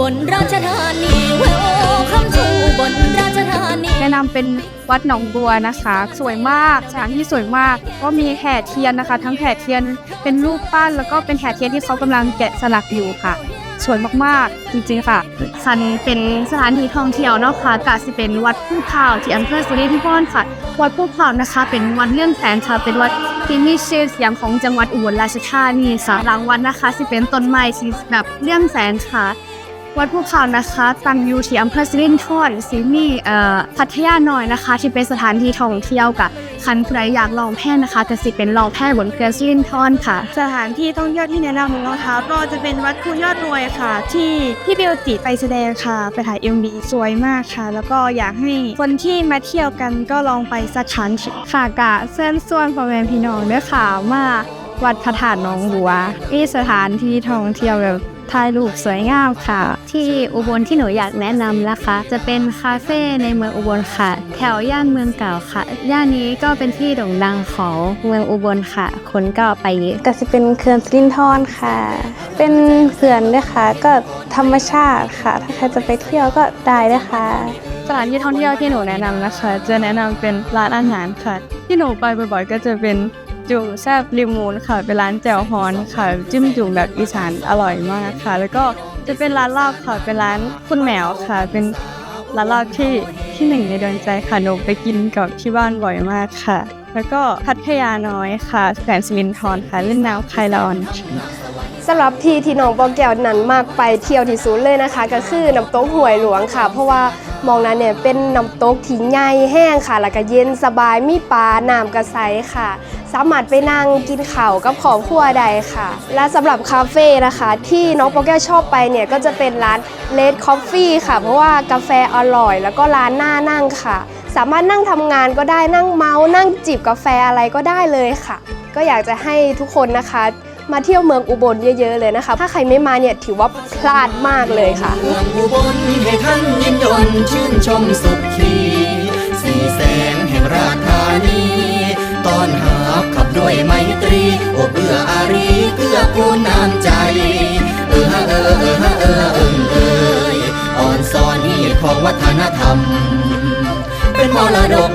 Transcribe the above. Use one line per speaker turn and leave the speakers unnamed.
บนราชธานีเว้ยโอ้คำชูอุบนราชธานี
แนะนำเป็นวัดหนองบัวนะคะ สวยมากสถานที่สวยมาก ก็มีแห่เทียนนะคะ ทั้งแห่เทียนเป็นรูปปั้น แล้วก็เป็นแห่เทียนที่เขากำลังแกะสลักอยู่ค่ะสวยมากๆ จริงๆค่ะคันเป็นสถานที่ท่องเที่ยวเนาะค่ะกาสิเป็นวัดผู้ข่าวที่อำเภอสุรินทร์พรค่ะ วัดผู้ข่าวนะคะ เป็นวัดเลื่อนแสนค่ะ เป็นวัดที่มีชื่อเสียงของจังหวัดอุบลราชธานีค่ะหลังวัดนะคะสิเป็นต้นไม้ที่แบบเลื่อนแสนค่ะ วัดภูเขานะคะตั้งอยู่ที่อำเภอสิรินธรซีมีเอ่อพัทยาน้อยนะคะ ที่เป็นสถานที่ท่องเที่ยวกับคันใครอยากลองแพนะคะจะสิเป็นลองแพบนเกลือสิรินธรค่ะ
สถานที่ท่องเที่ยวที่แนะนำนะคะก็จะเป็นวัดคูยอดรวยค่ะ ที่ที่เบลติไปแสดงค่ะไปถ่าย MV สวยมากค่ะ แล้วก็อยากให้คนที่มาเที่ยวกันก็ลองไปสถานที่
ค่ะกะเส้นส่วนพ่อแม่พี่น้องเด้อค่ะมาวัดพระธาตุหนองบัวมีสถานที่ท่องเที่ยวแบบ ถ่ายรูปสวยงามค่ะ
ที่อุบลที่หนูอยากแนะนำนะคะ จะเป็นคาเฟ่ในเมืองอุบลค่ะ แถวย่านเมืองเก่าค่ะ ย่านนี้ก็เป็นที่โด่งดังของเมืองอุบลค่ะ คนก็ไปเยอะ
ก็จะเป็นเขื่อนสิรินธรค่ะ เป็นเขื่อนด้วยค่ะ ก็ธรรมชาติค่ะ ถ้าใครจะไปเที่ยวก็ได้นะคะ
สถานที่ท่องเที่ยวที่หนูแนะนำนะคะ จะแนะนำเป็นร้านอาหารค่ะ ที่หนูไปบ่อยๆ ก็จะเป็น จุ่มแซบริมูนค่ะเป็นร้านแจ่วฮอนค่ะ จิ้มจุ่มแบบอีสานอร่อยมากค่ะ แล้วก็จะเป็นร้านลาบค่ะเป็นร้านคุณแหมวค่ะ เป็นร้านลาบที่ที่หนึ่งในดวงใจค่ะหนูไปกินกับที่บ้านบ่อยมากค่ะ แล้วก็พัทยาน้อยค่ะแขวนสิรินทรค่ะเล่นน้ำคลายร้อน
สำหรับที่ที่น้องปอแก้วนั้นมากไปเที่ยวที่สุดเลยนะคะ ก็คือน้ำตกห้วยหลวงค่ะ เพราะว่า มองนั้นเนี่ยเป็นน้ำตกที่ใหญ่แห้งค่ะ แล้วก็เย็นสบายมีปลาน้ำกระใสค่ะ สามารถไปนั่งกินข้าวกับครอบครัวใดค่ะ และสำหรับคาเฟ่นะคะ ที่น้องโปอแก้วชอบไปเนี่ยก็จะเป็นร้าน Red Coffee ค่ะ เพราะว่ากาแฟอร่อย แล้วก็ร้านหน้านั่งค่ะ สามารถนั่งทำงานก็ได้นั่งเมาส์นั่งจิบกาแฟอะไรก็ได้เลยค่ะ ก็อยากจะให้ทุกคนนะคะ มาเที่ยวเมืองอุบลเยอะ ๆ เลยนะคะ ถ้าใครไม่มาเนี่ยถือว่าพลาดมากเลยค่ะ
อุบลให้ท่านยินยนชื่นชมสุขีสี่แสงแห่งราชธานีตอนหาขับด้วยไมตรีอบเอื้ออารีเพื่อกูลน้ำใจ เออฮะเออเออฮะเออเออเอยอ่อนซอนนี่ของวัฒนธรรม เป็นมรดก